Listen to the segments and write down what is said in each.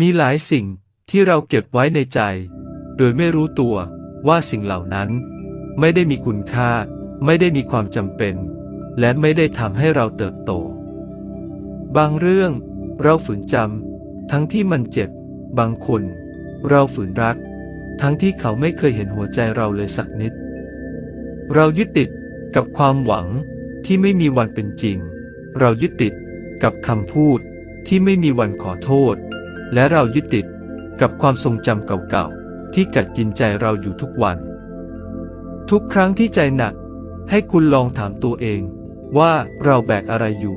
มีหลายสิ่งที่เราเก็บไว้ในใจ โดยไม่รู้ตัวว่าสิ่งเหล่านั้น ไม่ได้มีคุณค่า ไม่ได้มีความจำเป็น และไม่ได้ทำให้เราเติบโต บางเรื่องเราฝืนจำทั้งที่มันเจ็บ บางคน เราฝืนรัก ทั้งที่เขาไม่เคยเห็นหัวใจเราเลยสักนิด เรายึดติดกับความหวังที่ไม่มีวันเป็นจริง เรายึดติดกับคำพูดที่ไม่มีวันขอโทษ และเรายึดติดกับความทรงจำเก่าๆ ที่กัดกินใจเราอยู่ทุกวัน ทุกครั้งที่ใจหนัก ให้คุณลองถามตัวเอง ว่าเราแบกอะไรอยู่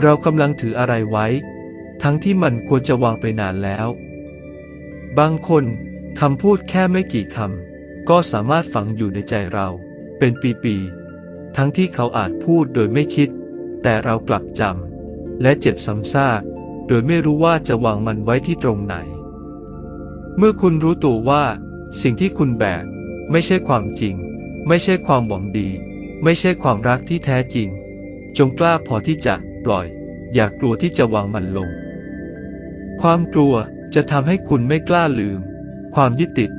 เรากำลังถืออะไรไว้ ทั้งที่มันควรจะวางไปนานแล้ว บางคนคำพูดแค่ไม่กี่คำก็สามารถฝังอยู่ในใจเรา เป็นปีๆทั้งที่เขาอาจพูดโดยไม่คิด แต่เรากลับจำและเจ็บซ้ำซาก ดยไม่รู้ว่าจะวางมันไว้ที่ตรงไหน เมื่อคุณรู้ตัวว่า สิ่งที่คุณแบก ไม่ใช่ความจริง ไม่ใช่ความหวังดี ไม่ใช่ความรักที่แท้จริง จงกล้าพอที่จะปล่อย อย่ากกลัวที่จะวางมันลง ความกลัวจะทำให้คุณไม่กล้าลืม ความยึดติด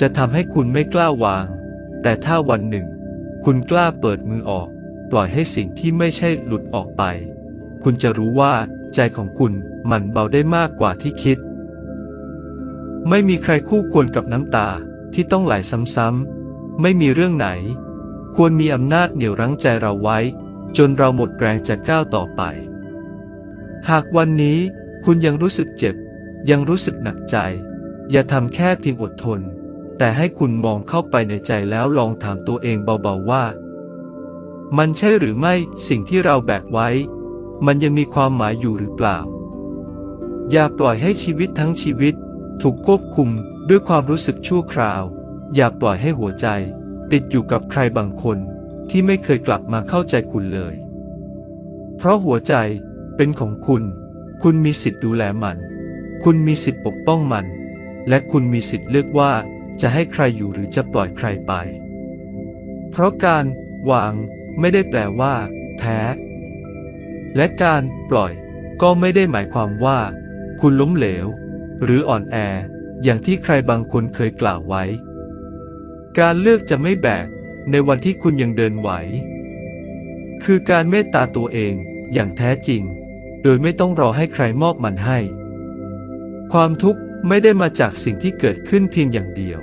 จะทำให้คุณไม่กล้าวาง แต่ถ้าวันหนึ่ง คุณกล้าเปิดมือออก ปล่อยให้สิ่งที่ไม่ใช่หลุดออกไป คุณจะรู้ว่า ใจของคุณมันเบาได้มากกว่าที่คิด ไม่มีใครคู่ควรกับน้ำตาที่ต้องไหลซ้ำๆ ไม่มีเรื่องไหน ควรมีอำนาจเหนี่ยวรั้งใจเราไว้ จนเราหมดแรงจะก้าวต่อไป หากวันนี้คุณยังรู้สึกเจ็บ ยังรู้สึกหนักใจ อย่าทำแค่เพียงอดทน แต่ให้คุณมองเข้าไปในใจแล้วลองถามตัวเองเบาๆว่า มันใช่หรือไม่สิ่งที่เราแบกไว้ มันยังมีความหมายอยู่หรือเปล่า อย่าปล่อยให้ชีวิตทั้งชีวิต ถูกควบคุมด้วยความรู้สึกชั่วคราว อย่าปล่อยให้หัวใจ ติดอยู่กับใครบางคนที่ไม่เคยกลับมาเข้าใจคุณเลย เพราะหัวใจเป็นของคุณ คุณมีสิทธิ์ดูแลมัน คุณมีสิทธิ์ปกป้องมัน และคุณมีสิทธิ์เลือกว่าจะให้ใครอยู่หรือจะปล่อยใครไป เพราะการวางไม่ได้แปลว่า แพ้ และการปล่อยก็ไม่ได้หมายความว่า คุณล้มเหลว หรืออ่อนแออย่างที่ใครบางคนเคยกล่าวไว้ การเลือกจะไม่แบกในวันที่คุณยังเดินไหว คือการเมตตาตัวเองอย่างแท้จริง โดยไม่ต้องรอให้ใครมอบมันให้ ความทุกข์ไม่ได้มาจากสิ่งที่เกิดขึ้นเพียงอย่างเดียว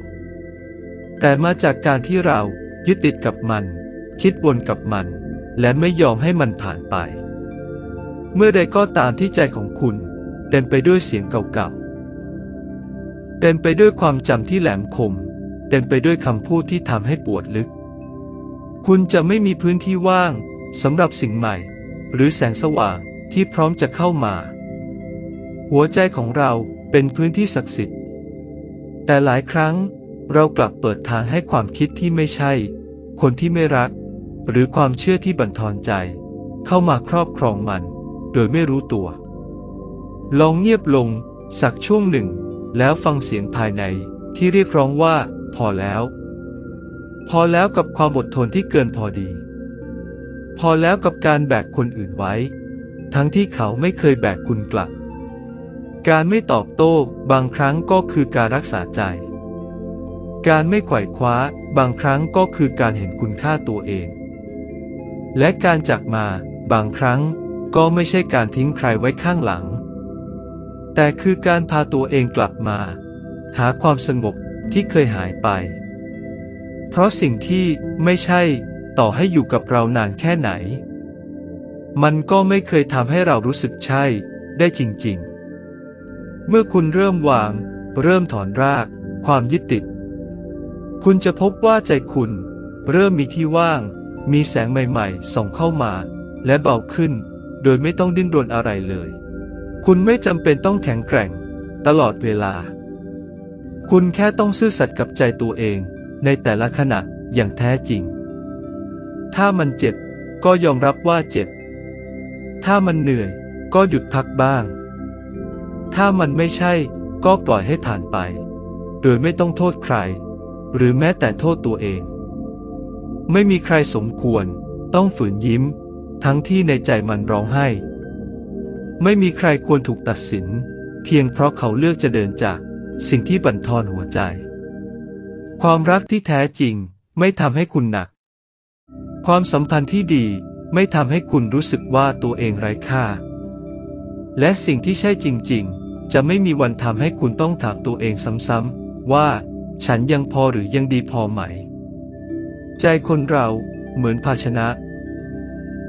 แต่มาจากการที่เรายึดติดกับมัน คิดวนกับมัน และไม่ยอมให้มันผ่านไป เมื่อใดก็ตามที่ใจของคุณ เต็มไปด้วยเสียงเก่าๆ เต็มไปด้วยความจำที่แหลมคม เต็มไปด้วยคำพูดที่ทำให้ปวดลึก คุณจะไม่มีพื้นที่ว่างสำหรับสิ่งใหม่ หรือแสงสว่างที่พร้อมจะเข้ามา หัวใจของเราเป็นพื้นที่ศักดิ์สิทธิ์ แต่หลายครั้งเรากลับเปิดทางให้ความคิดที่ไม่ใช่ คนที่ไม่รัก หรือความเชื่อที่บั่นทอนใจ เข้ามาครอบครองมัน โดยไม่รู้ตัว ลองเงียบลง สักช่วงหนึ่ง แล้วฟังเสียงภายในที่เรียกร้องว่า พอแล้ว พอแล้วกับความอดทนที่เกินพอดี พอแล้วกับการแบกคนอื่นไว้ ทั้งที่เขาไม่เคยแบกคุณกลับ การไม่ตอบโต้บางครั้งก็คือการรักษาใจ การไม่ไขว่คว้าบางครั้งก็คือการเห็นคุณค่าตัวเอง และการจากมาบางครั้ง ก็ไม่ใช่การทิ้งใครไว้ข้างหลัง แต่คือการพาตัวเองกลับมา หาความสงบที่เคยหายไป เพราะสิ่งที่ไม่ใช่ต่อให้อยู่กับเรานานแค่ไหน มันก็ไม่เคยทำให้เรารู้สึกใช่ได้จริง ๆ เมื่อคุณเริ่มวาง เริ่มถอนราก ความยึดติด คุณจะพบว่าใจคุณเริ่มมีที่ว่าง มีแสงใหม่ ๆ ส่องเข้ามา และเบาขึ้น โดยไม่ต้องดิ้นรนอะไรเลย คุณไม่จำเป็นต้องแข็งแกร่ง ตลอดเวลา คุณแค่ต้องซื่อสัตย์กับใจตัวเอง ในแต่ละขณะอย่างแท้จริง ถ้ามันเจ็บ ก็ยอมรับว่าเจ็บ ถ้ามันเหนื่อย ก็หยุดพักบ้าง ถ้ามันไม่ใช่ ก็ปล่อยให้ผ่านไป โดยไม่ต้องโทษใคร หรือแม้แต่โทษตัวเอง ไม่มีใครสมควร ต้องฝืนยิ้ม ทั้งที่ในใจมันร้องไห้ ไม่มีใครควรถูกตัดสิน เพียงเพราะเขาเลือกจะเดินจากสิ่งที่บั่นทอนหัวใจ ความรักที่แท้จริงไม่ทำให้คุณหนัก ความสัมพันธ์ที่ดีไม่ทำให้คุณรู้สึกว่าตัวเองไร้ค่า และสิ่งที่ใช่จริง ๆ จะไม่มีวันทำให้คุณต้องถามตัวเองซ้ำๆว่าฉันยังพอหรือยังดีพอไหม ใจคนเราเหมือนภาชนะ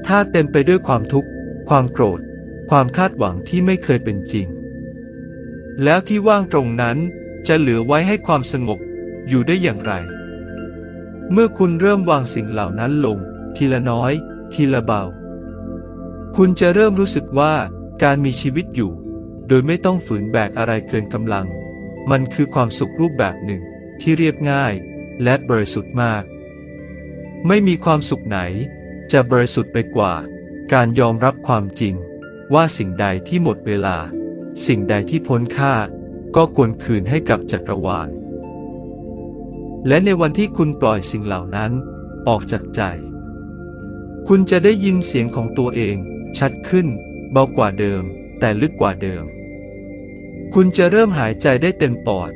ถ้าเต็มไปด้วยความทุกข์ ความโกรธ ความคาดหวังที่ไม่เคยเป็นจริง แล้วที่ว่างตรงนั้นจะเหลือไว้ให้ความสงบอยู่ได้อย่างไร เมื่อคุณเริ่มวางสิ่งเหล่านั้นลง ทีละน้อย ทีละเบา คุณจะเริ่มรู้สึกว่าการมีชีวิตอยู่ โดยไม่ต้องฝืนแบกอะไรเกินกำลัง มันคือความสุขรูปแบบหนึ่งที่เรียบง่ายและบริสุทธิ์มาก ไม่มีความสุขไหน จะบริสุทธิ์ไปกว่า การยอมรับความจริง ว่าสิ่งใดที่หมดเวลา สิ่งใดที่พ้นค่า ก็ควรคืนให้กับจักรวาล และในวันที่คุณปล่อยสิ่งเหล่านั้น ออกจากใจ คุณจะได้ยินเสียงของตัวเอง ชัดขึ้น เบากว่าเดิม แต่ลึกกว่าเดิม คุณจะเริ่มหายใจได้เต็มปอด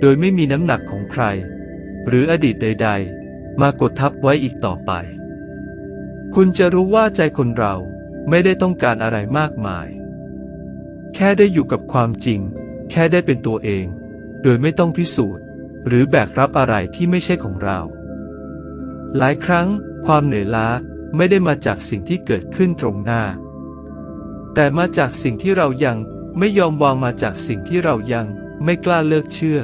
โดยไม่มีน้ำหนักของใคร หรืออดีตใด ๆ มากดทับไว้อีกต่อไป คุณจะรู้ว่าใจคนเราไม่ได้ต้องการอะไรมากมาย แค่ได้อยู่กับความจริง แค่ได้เป็นตัวเอง โดยไม่ต้องพิสูจน์ หรือแบกรับอะไรที่ไม่ใช่ของเรา หลายครั้งความเหนื่อยล้าไม่ได้มาจากสิ่งที่เกิดขึ้นตรงหน้า แต่มาจากสิ่งที่เรายังไม่ยอมวางมาจากสิ่งที่เรายังไม่กล้าเลิกเชื่อ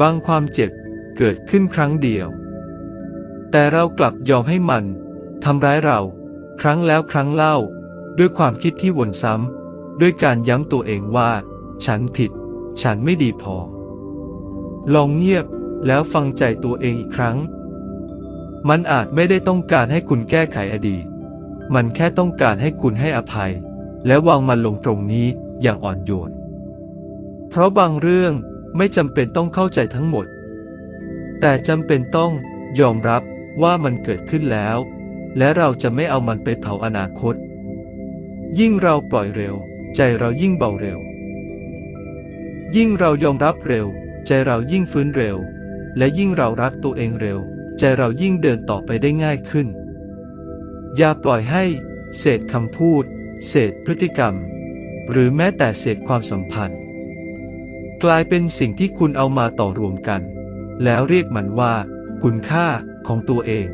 บางความเจ็บเกิดขึ้นครั้งเดียว แต่เรากลับยอมให้มัน ทำร้ายเรา ครั้งแล้วครั้งเล่า ด้วยความคิดที่วนซ้ำด้วยการย้ำตัวเองว่า ฉันผิด ฉันไม่ดีพอ ลองเงียบแล้วฟังใจตัวเองอีกครั้ง มันอาจไม่ได้ต้องการให้คุณแก้ไขอดีต มันแค่ต้องการให้คุณให้อภัย และวางมันลงตรงนี้อย่างอ่อนโยน เพราะบางเรื่องไม่จำเป็นต้องเข้าใจทั้งหมด แต่จำเป็นต้องยอมรับว่ามันเกิดขึ้นแล้ว และเราจะไม่เอามันไปเผาอนาคต ยิ่งเราปล่อยเร็ว ใจเรายิ่งเบาเร็ว ยิ่งเรายอมรับเร็ว ใจเรายิ่งฟื้นเร็ว และยิ่งเรารักตัวเองเร็ว ใจเรายิ่งเดินต่อไปได้ง่ายขึ้น อย่าปล่อยให้ เศษคำพูด เศษพฤติกรรม หรือแม้แต่เศษความสัมพันธ์ กลายเป็นสิ่งที่คุณเอามาต่อรวมกัน แล้วเรียกมันว่า คุณค่าของตัวเอง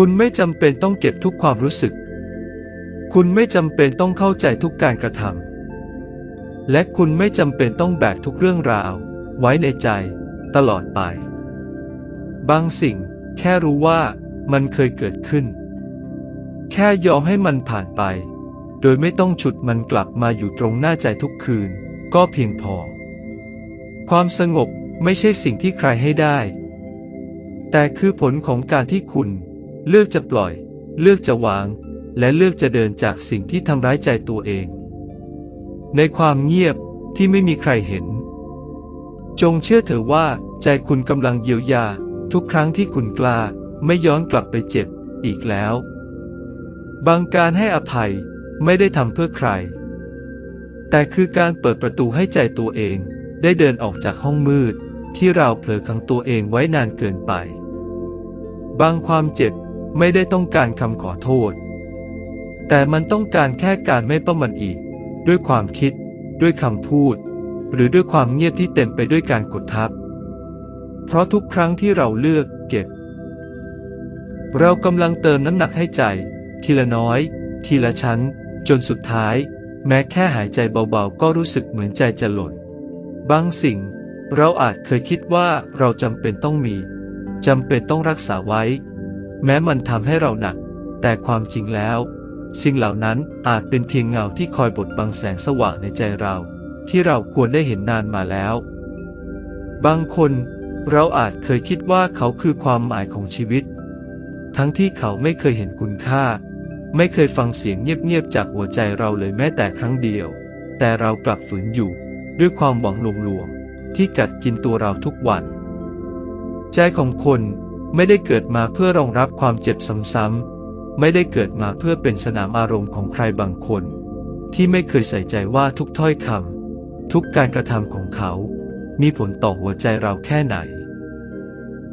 คุณไม่จำเป็นต้องเก็บทุกความรู้สึก คุณไม่จำเป็นต้องเข้าใจทุกการกระทำ และคุณไม่จำเป็นต้องแบกทุกเรื่องราว ไว้ในใจ ตลอดไป บางสิ่ง แค่รู้ว่ามันเคยเกิดขึ้น แค่ยอมให้มันผ่านไป โดยไม่ต้องฉุดมันกลับมาอยู่ตรงหน้าใจทุกคืน ก็เพียงพอ ความสงบไม่ใช่สิ่งที่ใครให้ได้ แต่คือผลของการที่คุณ เลือกจะปล่อย เลือกจะวาง และเลือกจะเดินจากสิ่งที่ทำร้ายใจตัวเอง ในความเงียบที่ไม่มีใครเห็น จงเชื่อเถอะว่าใจคุณกำลังเยียวยา ทุกครั้งที่คุณกล้าไม่ย้อนกลับไปเจ็บอีกแล้ว บางการให้อภัยไม่ได้ทำเพื่อใคร แต่คือการเปิดประตูให้ใจตัวเองได้เดินออกจากห้องมืดที่เราเผลอขังตัวเองไว้นานเกินไป บางความเจ็บ ไม่ได้ต้องการคำขอโทษ แต่มันต้องการแค่การไม่ประมันอีก ด้วยความคิด ด้วยคำพูด หรือด้วยความเงียบที่เต็มไปด้วยการกดทับ เพราะทุกครั้งที่เราเลือกเก็บ เรากำลังเติมน้ำหนักให้ใจ ทีละน้อย ทีละชั้น จนสุดท้าย แม้แค่หายใจเบาๆ ก็รู้สึกเหมือนใจจะหล่น บางสิ่ง เราอาจเคยคิดว่าเราจำเป็นต้องมีจำเป็นต้องรักษาไว้ แม้มันทำให้เราหนัก แต่ความจริงแล้ว สิ่งเหล่านั้นอาจเป็นเพียงเงาที่คอยบดบังแสงสว่างในใจเรา ที่เราควรได้เห็นนานมาแล้ว บางคน เราอาจเคยคิดว่าเขาคือความหมายของชีวิต ทั้งที่เขาไม่เคยเห็นคุณค่า ไม่เคยฟังเสียงเงียบๆจากหัวใจเราเลยแม้แต่ครั้งเดียว แต่เรากลับฝืนอยู่ ด้วยความหวังหลวงๆที่กัดกินตัวเราทุกวัน ใจของคน ไม่ได้เกิดมาเพื่อรองรับความเจ็บซ้ำๆไม่ได้เกิดมาเพื่อเป็นสนามอารมณ์ของใครบางคน ที่ไม่เคยใส่ใจว่าทุกถ้อยคำทุกการกระทำของเขา มีผลต่อหัวใจเราแค่ไหน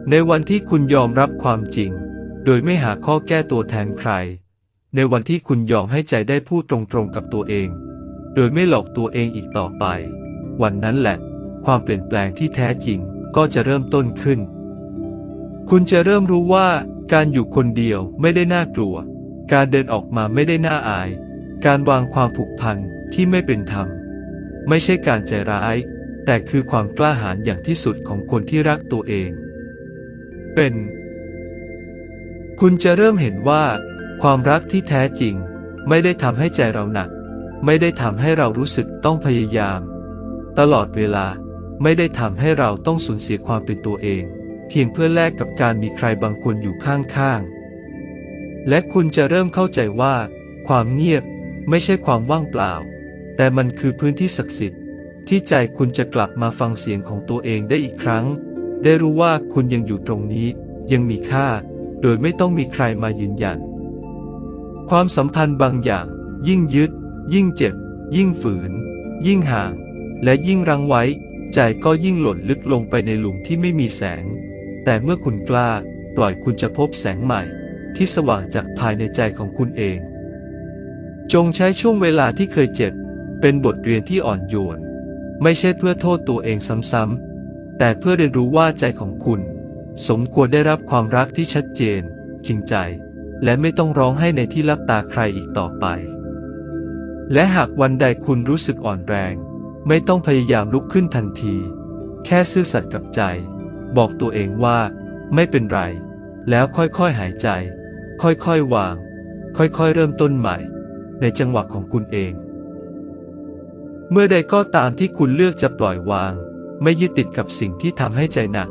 ในวันที่คุณยอมรับความจริง โดยไม่หาข้อแก้ตัวแทนใคร ในวันที่คุณยอมให้ใจได้พูดตรงๆกับตัวเอง โดยไม่หลอกตัวเองอีกต่อไป วันนั้นแหละ ความเปลี่ยนแปลงที่แท้จริงก็จะเริ่มต้นขึ้น คุณจะเริ่มรู้ว่าการอยู่คนเดียวไม่ได้น่ากลัว การเดินออกมาไม่ได้น่าอาย การวางความผูกพันที่ไม่เป็นธรรม ไม่ใช่การใจร้าย แต่คือความกล้าหาญอย่างที่สุดของคนที่รักตัวเอง เป็น คุณจะเริ่มเห็นว่า ความรักที่แท้จริง ไม่ได้ทำให้ใจเราหนัก ไม่ได้ทำให้เรารู้สึกต้องพยายาม ตลอดเวลาไม่ได้ทำให้เราต้องสูญเสียความเป็นตัวเอง พียงเพื่อแลกกับการมีใครบางคนอยู่ข้างๆ และคุณจะเริ่มเข้าใจว่า ความเงียบไม่ใช่ความว่างเปล่า แต่มันคือพื้นที่ศักดิ์สิทธิ์ ที่ใจคุณจะกลับมาฟังเสียงของตัวเองได้อีกครั้ง ได้รู้ว่าคุณยังอยู่ตรงนี้ ยังมีค่า โดยไม่ต้องมีใครมายืนยัน ความสัมพันธ์บางอย่าง ยิ่งยึด ยิ่งเจ็บ ยิ่งฝืน ยิ่งห่าง และยิ่งรังไว้ ใจก็ยิ่งหล่นลึกลงไปในหลุมที่ไม่มีแสง แต่เมื่อคุณกล้า ปล่อยคุณจะพบแสงใหม่ ที่สว่างจากภายในใจของคุณเอง จงใช้ช่วงเวลาที่เคยเจ็บ เป็นบทเรียนที่อ่อนโยน ไม่ใช่เพื่อโทษตัวเองซ้ำๆ แต่เพื่อเรียนรู้ว่าใจของคุณ สมควรได้รับความรักที่ชัดเจน จริงใจ และไม่ต้องร้องให้ในที่ลับตาใครอีกต่อไป และหากวันใดคุณรู้สึกอ่อนแรง ไม่ต้องพยายามลุกขึ้นทันที แค่ซื่อสัตย์กับใจ บอกตัวเองว่า ไม่เป็นไร แล้วค่อยๆหายใจ ค่อยๆวาง ค่อยๆเริ่มต้นใหม่ ในจังหวะของคุณเอง เมื่อใดก็ตามที่คุณเลือกจะปล่อยวาง ไม่ยึดติดกับสิ่งที่ทำให้ใจหนัก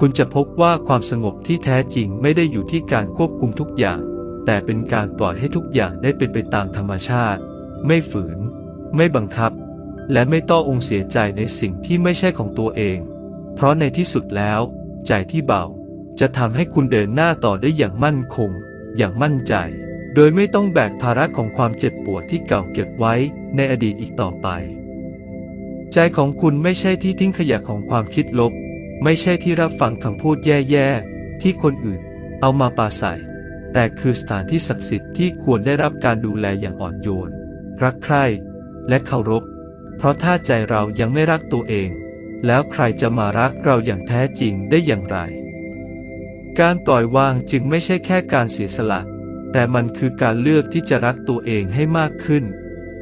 คุณจะพบว่าความสงบที่แท้จริงไม่ได้อยู่ที่การควบคุมทุกอย่าง แต่เป็นการปล่อยให้ทุกอย่างได้เป็นไปตามธรรมชาติ ไม่ฝืน ไม่บังคับ และไม่ต้ององเสียใจในสิ่งที่ไม่ใช่ของตัวเอง เพราะในที่สุดแล้ว ใจที่เบา จะทำให้คุณเดินหน้าต่อได้อย่างมั่นคง อย่างมั่นใจ โดยไม่ต้องแบกภาระของความเจ็บปวดที่เก่าเก็บไว้ในอดีตอีกต่อไป ใจของคุณไม่ใช่ที่ทิ้งขยะของความคิดลบ ไม่ใช่ที่รับฟังคำพูดแย่ๆ ที่คนอื่น เอามาปาใส่ แต่คือสถานที่ศักดิ์สิทธิ์ที่ควรได้รับการดูแลอย่างอ่อนโยน รักใคร่และเคารพ เพราะถ้าใจเรายังไม่รักตัวเอง แล้วใครจะมารักเราอย่างแท้จริงได้อย่างไร การปล่อยวางจึงไม่ใช่แค่การเสียสละ แต่มันคือการเลือกที่จะรักตัวเองให้มากขึ้น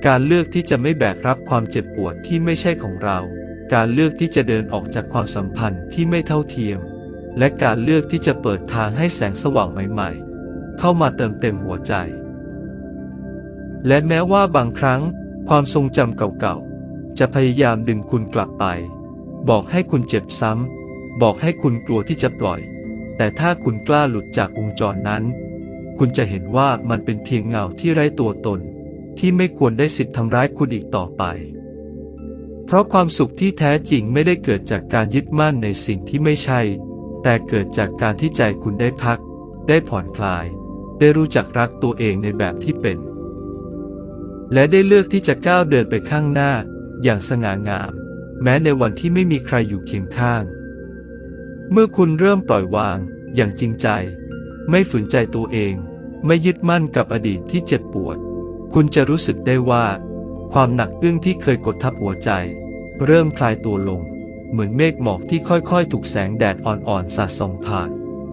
การเลือกที่จะไม่แบกรับความเจ็บปวดที่ไม่ใช่ของเรา การเลือกที่จะเดินออกจากความสัมพันธ์ที่ไม่เท่าเทียม และการเลือกที่จะเปิดทางให้แสงสว่างใหม่ ๆ เข้ามาเติมเต็มหัวใจ และแม้ว่าบางครั้ง ความทรงจำเก่าๆจะพยายามดึงคุณกลับไป บอกให้คุณเจ็บซ้ำ บอกให้คุณกลัวที่จะปล่อย แต่ถ้าคุณกล้าหลุดจากวงจรนั้น คุณจะเห็นว่ามันเป็นเพียงเงาที่ไร้ตัวตน ที่ไม่ควรได้สิทธิ์ทำร้ายคุณอีกต่อไป เพราะความสุขที่แท้จริงไม่ได้เกิดจากการยึดมั่นในสิ่งที่ไม่ใช่ แต่เกิดจากการที่ใจคุณได้พัก ได้ผ่อนคลาย ได้รู้จักรักตัวเองในแบบที่เป็น และได้เลือกที่จะก้าวเดินไปข้างหน้า อย่างสง่างาม แม้ในวันที่ไม่มีใครอยู่เคียงข้าง เมื่อคุณเริ่มปล่อยวาง อย่างจริงใจ ไม่ฝืนใจตัวเอง ไม่ยึดมั่นกับอดีตที่เจ็บปวด คุณจะรู้สึกได้ว่า ความหนักอึ้งที่เคยกดทับหัวใจ เริ่มคลายตัวลง เหมือนเมฆหมอกที่ค่อยๆ ถูกแสงแดดอ่อนๆสาดส่องผ่าน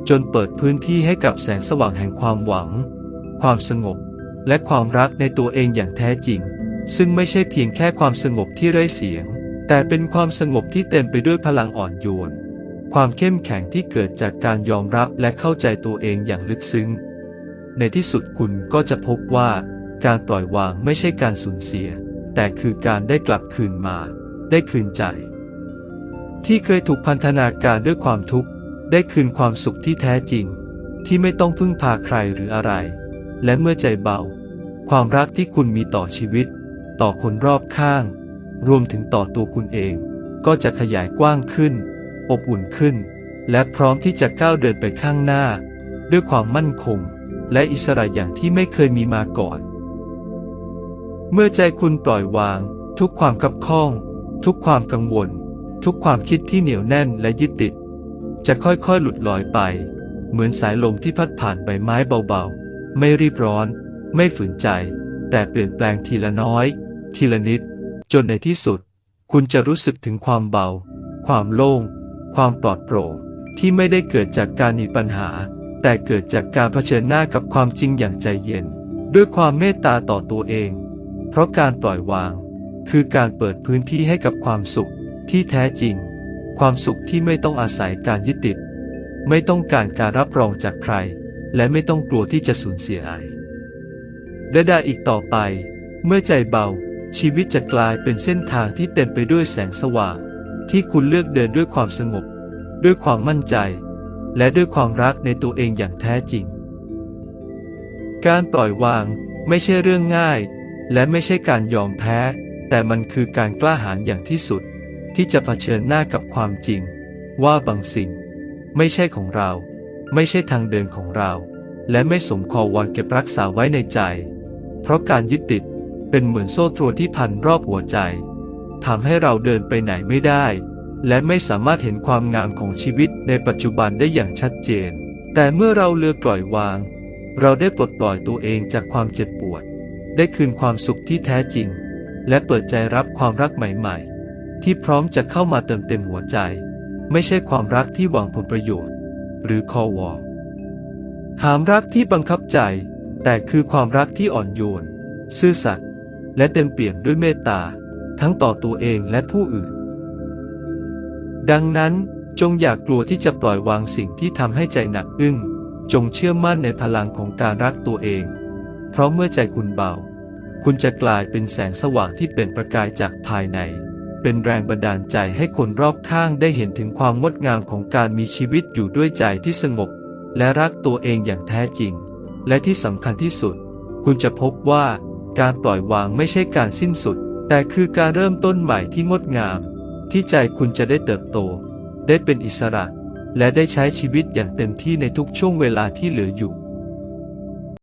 จนเปิดพื้นที่ให้กับแสงสว่างแห่งความหวัง ความสงบ และความรักในตัวเองอย่างแท้จริง ซึ่งไม่ใช่เพียงแค่ความสงบที่ไร้เสียง แต่เป็นความสงบที่เต็มไปด้วยพลังอ่อนโยน ความเข้มแข็งที่เกิดจากการยอมรับและเข้าใจตัวเองอย่างลึกซึ้ง ในที่สุดคุณก็จะพบว่า การปล่อยวางไม่ใช่การสูญเสีย แต่คือการได้กลับคืนมา ได้คืนใจ ที่เคยถูกพันธนาการด้วยความทุกข์ ได้คืนความสุขที่แท้จริง ที่ไม่ต้องพึ่งพาใครหรืออะไร และเมื่อใจเบา ความรักที่คุณมีต่อชีวิต ต่อคนรอบข้าง รวมถึงต่อตัวคุณเอง ก็จะขยายกว้างขึ้น อบอุ่นขึ้น และพร้อมที่จะก้าวเดินไปข้างหน้า ด้วยความมั่นคง และอิสระอย่างที่ไม่เคยมีมาก่อน เมื่อใจคุณปล่อยวาง ทุกความคับข้อง ทุกความกังวล ทุกความคิดที่เหนียวแน่นและยึดติด จะค่อยๆหลุดลอยไป เหมือนสายลมที่พัดผ่านใบไม้เบาๆ ไม่รีบร้อน ไม่ฝืนใจ แต่เปลี่ยนแปลงทีละน้อย ทีละนิด จนในที่สุด คุณจะรู้สึกถึงความเบา ความโล่ง ความปลอดโปร่งที่ไม่ได้เกิดจากการหนีปัญหา แต่เกิดจากการเผชิญหน้ากับความจริงอย่างใจเย็น ด้วยความเมตตาต่อตัวเอง เพราะการปล่อยวาง คือการเปิดพื้นที่ให้กับความสุขที่แท้จริง ความสุขที่ไม่ต้องอาศัยการยึดติด ไม่ต้องการการรับรองจากใคร และไม่ต้องกลัวที่จะสูญเสียอะไรและได้อีกต่อไป เมื่อใจเบา ชีวิตจะกลายเป็นเส้นทางที่เต็มไปด้วยแสงสว่าง ที่คุณเลือกเดินด้วยความสงบ ด้วยความมั่นใจ และด้วยความรักในตัวเองอย่างแท้จริง การปล่อยวางไม่ใช่เรื่องง่าย และไม่ใช่การยอมแพ้ แต่มันคือการกล้าหาญอย่างที่สุด ที่จะเผชิญหน้ากับความจริง ว่าบางสิ่ง ไม่ใช่ของเรา ไม่ใช่ทางเดินของเรา และไม่สมควรวันเก็บรักษาไว้ในใจ เพราะการยึดติด เป็นเหมือนโซ่ตรวนที่พันรอบหัวใจทำให้เราเดินไปไหนไม่ได้ และไม่สามารถเห็นความงามของชีวิตในปัจจุบันได้อย่างชัดเจน แต่เมื่อเราเลือกปล่อยวาง เราได้ปลดปล่อยตัวเองจากความเจ็บปวด ได้คืนความสุขที่แท้จริง และเปิดใจรับความรักใหม่ๆ ที่พร้อมจะเข้ามาเติมเต็มหัวใจ ไม่ใช่ความรักที่หวังผลประโยชน์ หรือคอวอหามรักที่บังคับใจ แต่คือความรักที่อ่อนโยน ซื่อสัตย์ และเต็มเปี่ยมด้วยเมตตา ทั้งต่อตัวเองและผู้อื่น ดังนั้นจงอย่ากกลัวที่จะปล่อยวางสิ่งที่ทำให้ใจหนักอึ้ง จงเชื่อมั่นในพลังของการรักตัวเอง เพราะเมื่อใจคุณเบา คุณจะกลายเป็นแสงสว่างที่เป็นประกายจากภายใน เป็นแรงบันดาลใจให้คนรอบข้างได้เห็นถึงความงดงามของการมีชีวิตอยู่ด้วยใจที่สงบ และรักตัวเองอย่างแท้จริง และที่สำคัญที่สุด คุณจะพบว่า การปล่อยวางไม่ใช่การสิ้นสุด แต่คือการเริ่มต้นใหม่ที่งดงาม ที่ใจคุณจะได้เติบโต ได้เป็นอิสระ และได้ใช้ชีวิตอย่างเต็มที่ในทุกช่วงเวลาที่เหลืออยู่